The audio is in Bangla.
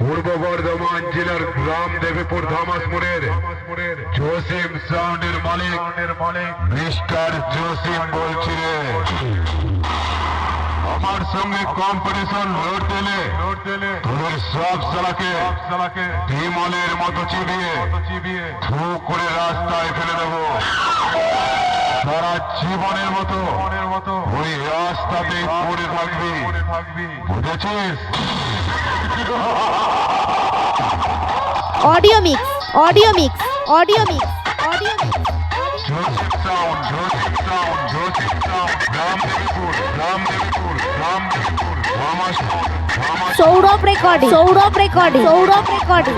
পূর্ব বর্ধমান জেলার গ্রাম দেবীপুর ধামাসপুরের জসিম সাউন্ডের মালিক মিস্টার জসিম বলছি রে। আমার সঙ্গে কম্পিটিশন লড় দিলে তোদের সব সালাকে বিমলের মতো চিবিয়ে থু করে রাস্তায় ফেলে দেবো। সারা জীবনের মতো ওই রাস্তাতেই পড়ে থাকবি। বুঝেছিস? Audio mix audio mix audio mix audio mix. Joseph sound Joseph sound Joseph sound Ram Debipur Ram Debipur Ram Debipur Rama's Rama's Sourav recording Sourav recording Sourav recording.